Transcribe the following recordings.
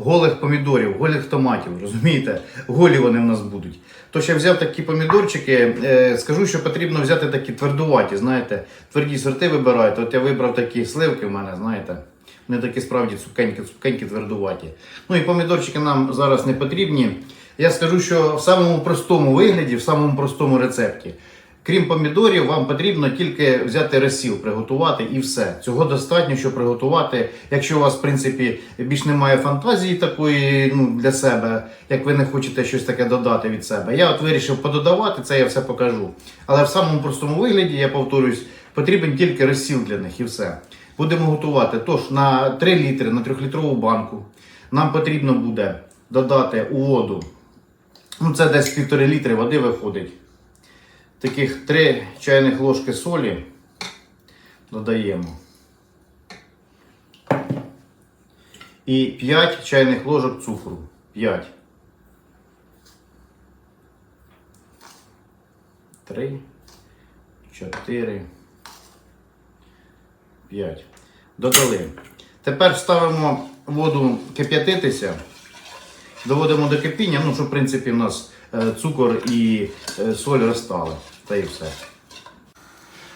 голих помідорів, голих томатів. Розумієте? Голі вони в нас будуть. Тож я взяв такі помідорчики. е, скажу, що потрібно взяти такі твердуваті, знаєте, тверді сорти вибираєте. От я вибрав такі сливки в мене, знаєте. Вони такі справді цукенькі, цукенькі, твердуваті. Ну і помідорчики нам зараз не потрібні. Я скажу, що в самому простому вигляді, в самому простому рецепті. Крім помідорів, вам потрібно тільки взяти розсіл, приготувати і все. Цього достатньо, щоб приготувати. Якщо у вас, в принципі, більш немає фантазії такої ну, для себе, як ви не хочете щось таке додати від себе. Я от вирішив пододавати, це я все покажу. Але в самому простому вигляді, я повторюсь, потрібен тільки розсіл для них і все. Будемо готувати. Тож на 3 літри, на 3-літрову банку нам потрібно буде додати у воду. Ну, це десь півтори літри води виходить. Таких 3 чайних ложки солі додаємо. І 5 чайних ложок цукру. 5. 3, 4, 5. Додали. Тепер ставимо воду кип'ятитися. Доводимо до кипіння, ну, щоб в принципі в нас е, цукор і е, соль розстали. Та і все.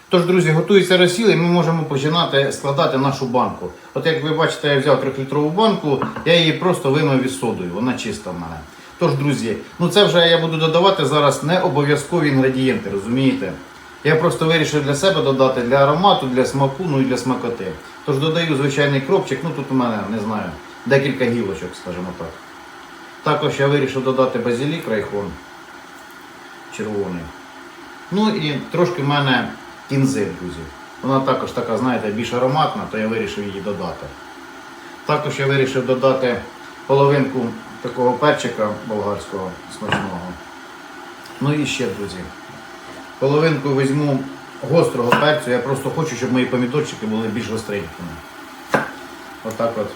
Тож, друзі, готується розсіл і ми можемо починати складати нашу банку. От як ви бачите, я взяв 3-літрову банку, я її просто вимив із содою, вона чиста в мене. Тож, друзі, ну це вже я буду додавати зараз не обов'язкові інгредієнти, розумієте? Я просто вирішив для себе додати для аромату, для смаку, ну і для смакоти. Тож додаю звичайний кропчик, ну тут у мене, не знаю, декілька гілочок, скажімо так. Також я вирішив додати базилік райхон червоний. Ну і трошки в мене кінзи, друзі. Вона також така, знаєте, більш ароматна, то я вирішив її додати. Також я вирішив додати половинку такого перчика болгарського смачного. Ну і ще, друзі. Половинку візьму гострого перцю. Я просто хочу, щоб мої помідорчики були більш гостренькими. Отак от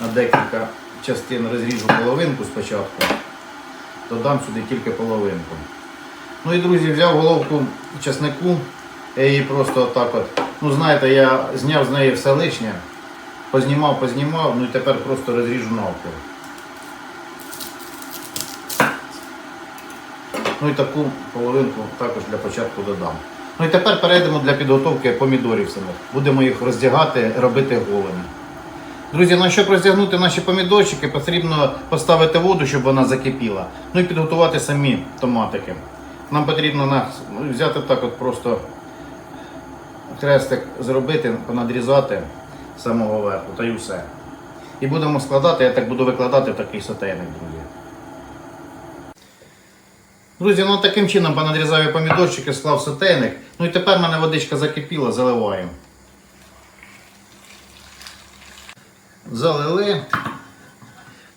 на декілька частин розріжу половинку спочатку. Додам сюди тільки половинку. Ну і друзі, взяв головку часнику. Я її просто отак от. Ну знаєте, я зняв з неї все лишнє. Познімав, познімав, ну і тепер просто розріжу навпіл. Ну і таку половинку також для початку додам. Ну і тепер перейдемо для підготовки помідорів самих. Будемо їх роздягати, робити голими. Друзі, на щоб роздягнути наші помідорчики, потрібно поставити воду, щоб вона закипіла. Ну і підготувати самі томатики. Нам потрібно на- взяти так от просто хрестик зробити, понадрізати з самого верху та й все. І будемо складати, я так буду викладати такий сотейник, друзі. Друзі, ну таким чином понадрізав я помідорчики, склав сотейник. Ну і тепер в мене водичка закипіла, заливаємо. Залили.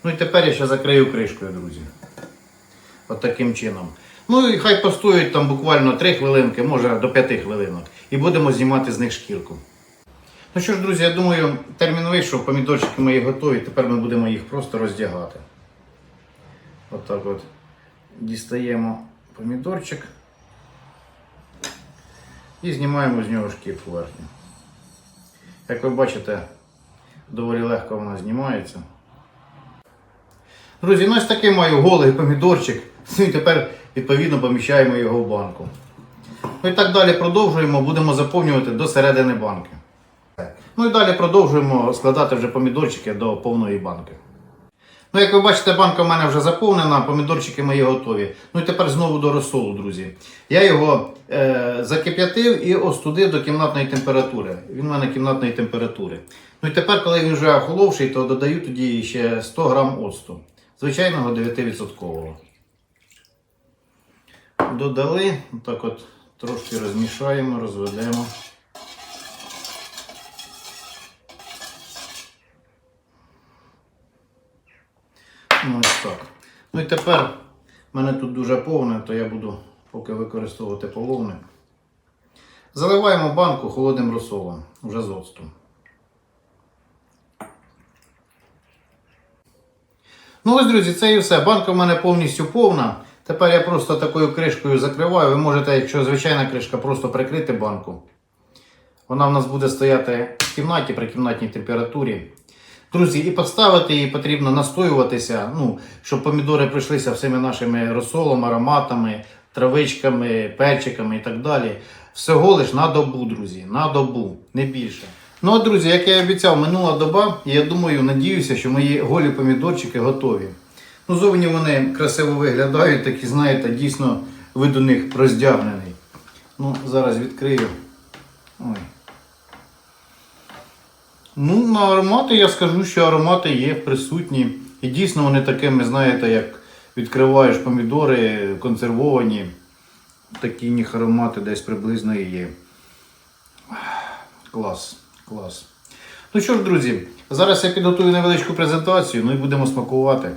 Ну і тепер я ще закрию кришкою, друзі. От таким чином. Ну і хай постоять там буквально 3 хвилинки, може до 5 хвилинок. І будемо знімати з них шкірку. Ну що ж, друзі, я думаю, термін вийшов, помідорчики мої готові, тепер ми будемо їх просто роздягати. Отак от, Дістаємо помідорчик і знімаємо з нього шкірку верхню. Як ви бачите, доволі легко вона знімається. Друзі, ну ось такий маю голий помідорчик. Ну і тепер відповідно поміщаємо його в банку. Ну і так далі продовжуємо, будемо заповнювати до середини банки. Ну і далі продовжуємо складати вже помідорчики до повної банки. Ну, як ви бачите, банка в мене вже заповнена, помідорчики мої готові. Ну і тепер знову до розсолу, друзі. Я його е, закип'ятив і остудив до кімнатної температури. Він в мене кімнатної температури. Ну і тепер, коли він вже охоловший, то додаю тоді ще 100 грам оцту. Звичайного 9%. Додали, так от трошки розмішаємо, розведемо. Ну так. Ну і тепер У мене тут дуже повне, то я буду поки використовувати половне. Заливаємо банку холодним розсолом, вже з оцтом. Ну ось, друзі, це і все. Банка в мене повністю повна. Тепер я просто такою кришкою закриваю. Ви можете, якщо звичайна кришка, просто прикрити банку. Вона в нас буде стояти в кімнаті при кімнатній температурі. Друзі, і поставити її потрібно настоюватися, ну, щоб помідори прийшлися всіми нашими розсолом, ароматами, травичками, перчиками і так далі. Всього лиш на добу, друзі, на добу, не більше. Ну, от, друзі, як я і обіцяв, минула доба, і я думаю, надіюся, що мої голі помідорчики готові. Ну, зовні вони красиво виглядають, такі, знаєте, дійсно вид у них роздягнений. Ну, зараз відкрию. Ой. Ну, на аромати я скажу, що аромати є присутні. І дійсно вони такими, знаєте, як відкриваєш помідори консервовані. Такі в них аромати десь приблизно і є. Клас, клас. Ну що ж, друзі, зараз я підготую невеличку презентацію, ну і будемо смакувати.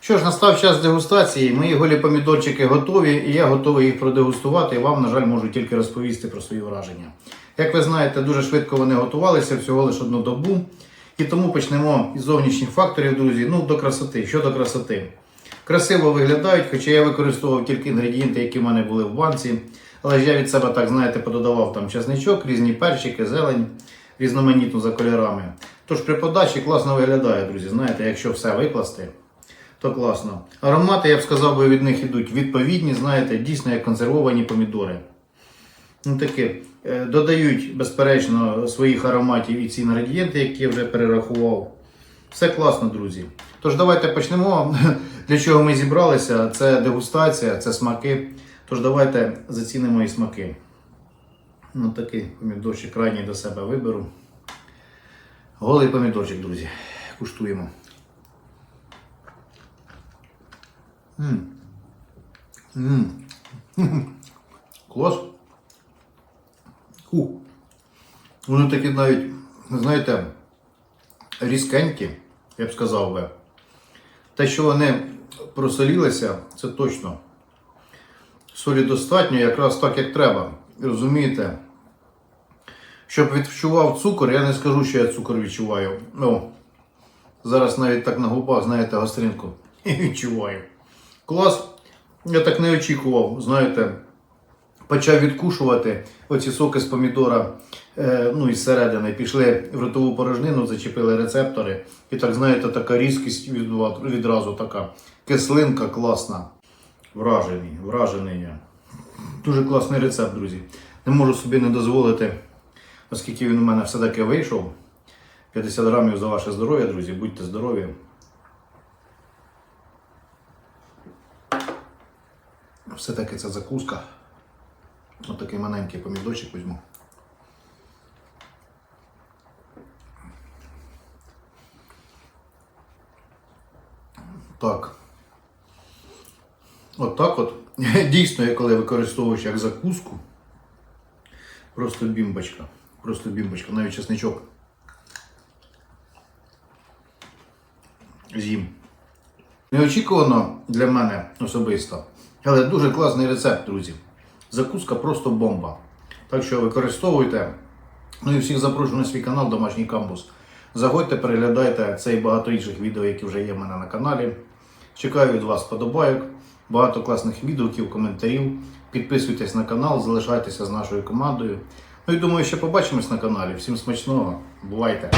Що ж, настав час дегустації. Мої голі помідорчики готові, і я готовий їх продегустувати. І вам, на жаль, можу тільки розповісти про свої враження. Як ви знаєте, дуже швидко вони готувалися, всього лише одну добу. І тому почнемо із зовнішніх факторів, друзі. Ну, до красоти. Що до красоти? Красиво виглядають, хоча я використовував тільки інгредієнти, які в мене були в банці. Але ж я від себе так, знаєте, пододавав там чесничок, різні перчики, зелень, різноманітну за кольорами. Тож при подачі класно виглядає, друзі. Знаєте, якщо все викласти, то класно. Аромати, я б сказав, би, від них ідуть відповідні, знаєте, дійсно як консервовані помідори. Ну, такі, е, додають, безперечно, своїх ароматів і ці інгредієнти, які я вже перерахував. Все класно, друзі. Тож давайте почнемо. Для чого ми зібралися? Це дегустація, це смаки. Тож давайте зацінимо і смаки. Ну, такий помідорчик крайній до себе виберу. Голий помідорчик, друзі. Куштуємо. М. М. Клас. Ху. Вони такі навіть, знаєте, різкенькі, я б сказав би. Те, що вони просолілися, це точно. Солі достатньо, якраз так, як треба. Розумієте? Щоб відчував цукор, я не скажу, що я цукор відчуваю. Ну, зараз навіть так на губах, знаєте, гостринку відчуваю. Клас. Я так не очікував, знаєте. Почав відкушувати оці соки з помідора, е, ну із середини, пішли в ротову порожнину, зачепили рецептори. І так, знаєте, така різкість відразу така. Кислинка класна. Вражений, вражений я. Дуже класний рецепт, друзі. Не можу собі не дозволити, оскільки він у мене все-таки вийшов. 50 грамів за ваше здоров'я, друзі, будьте здорові. Все-таки це закуска. Ось такий маленький помідорчик візьму. Так. От так от. Дійсно, я коли використовуєш як закуску. Просто бімбочка. Просто бімбочка. Навіть чесничок. З'їм. Неочікувано для мене особисто. Але дуже класний рецепт, друзі. Закуска просто бомба. Так що використовуйте. Ну і всіх запрошую на свій канал Домашній камбус. Заходьте, переглядайте це і багато інших відео, які вже є в мене на каналі. Чекаю від вас подобайок, багато класних відгуків, коментарів. Підписуйтесь на канал, залишайтеся з нашою командою. Ну і думаю, ще побачимось на каналі. Всім смачного. Бувайте!